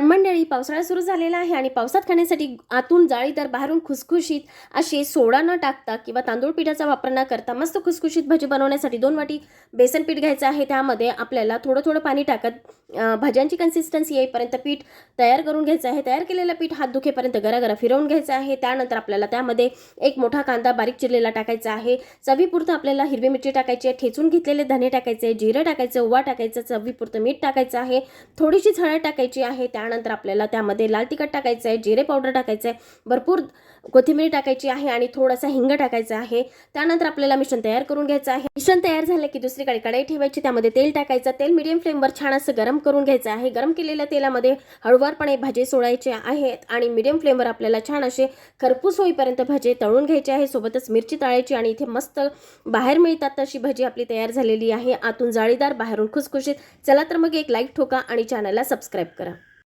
मंडळी पावसाळा सुरू झालेला आहे आणि पावसात खाण्यासाठी आतून जाळी तर बाहेरून खुसखुशीत असे सोडा न टाकता किंवा तांदूळ पिठाचा वापर न करता मस्त खुसखुशीत भजी बनवण्यासाठी दोन वाटी बेसन पीठ घ्यायचं आहे. त्यामध्ये आपल्याला थोडं थोडं पाणी टाकत भाज्यांची कन्सिस्टन्सी येईपर्यंत पीठ तयार करून घ्यायचं आहे. तयार केलेलं पीठ हात दुखेपर्यंत गरागरा फिरवून घ्यायचं आहे. त्यानंतर आपल्याला त्यामध्ये एक मोठा कांदा बारीक चिरलेला टाकायचा आहे. चवीपुरतं आपल्याला हिरवी मिरची टाकायची आहे. ठेचून घेतलेले धने टाकायचे आहे जिरं टाकायचं ओवा टाकायचं चवीपुरतं मीठ टाकायचं आहे. थोडीशी हळद टाकायची आहे. त्या त्यानंतर आपल्याला त्यामध्ये लाल तिखट टाकायचं आहे जिरे पावडर टाकायचं आहे भरपूर कोथिंबीर टाकायची आहे आणि थोडासा हिंग टाकायचा आहे. त्यानंतर आपल्याला मिश्रण तयार करून घ्यायचं आहे. मिश्रण तयार झालं की दुसरीकडे कढाई ठेवायची त्यामध्ये तेल टाकायचं. तेल मिडियम फ्लेमवर छान असं गरम करून घ्यायचं आहे. गरम केलेल्या तेलामध्ये हळूवारपणे भाजी सोडायचे आहेत आणि मिडियम फ्लेमवर आपल्याला छान असे खरपूस होईपर्यंत भाजी तळून घ्यायची आहे. सोबतच मिरची तळायची आणि इथे मस्त बाहेर मिळतात तशी भाजी आपली तयार झालेली आहे. आतून जाळीदार बाहेरून खुसखुशीत. चला तर मग एक लाईक ठोका आणि चॅनलला सबस्क्राईब करा.